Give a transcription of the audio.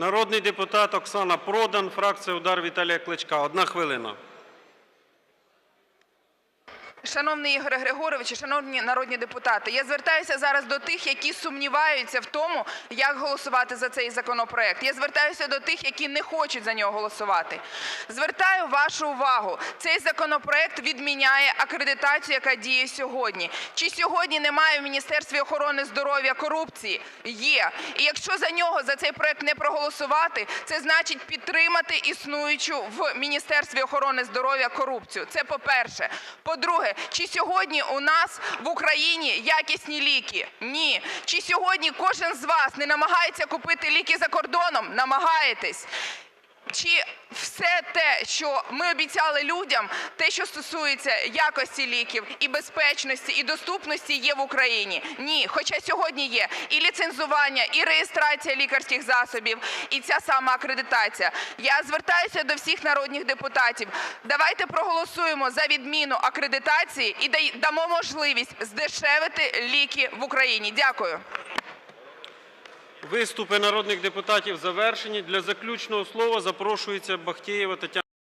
Народний депутат Оксана Продан, фракція Удар Віталія Кличка. Одна хвилина. Шановний Ігоре Григоровичу, шановні народні депутати, я звертаюся зараз до тих, які сумніваються в тому, як голосувати за цей законопроект. Я звертаюся до тих, які не хочуть за нього голосувати. Звертаю вашу увагу, цей законопроект відміняє акредитацію, яка діє сьогодні. Чи сьогодні немає в Міністерстві охорони здоров'я корупції? Є. І якщо за нього, за цей проект не проголосувати, це значить підтримати існуючу в Міністерстві охорони здоров'я корупцію. Це по-перше. По-друге, чи сьогодні у нас в Україні якісні ліки? Ні. Чи сьогодні кожен з вас не намагається купити ліки за кордоном? Намагаєтесь. Чи все те, що ми обіцяли людям, те, що стосується якості ліків, і безпечності, і доступності, є в Україні? Ні. Хоча сьогодні є і ліцензування, і реєстрація лікарських засобів, і ця сама акредитація. Я звертаюся до всіх народних депутатів. Давайте проголосуємо за відміну акредитації і дамо можливість здешевити ліки в Україні. Дякую. Виступи народних депутатів завершені. Для заключного слова запрошується Бахтєєва Тетяна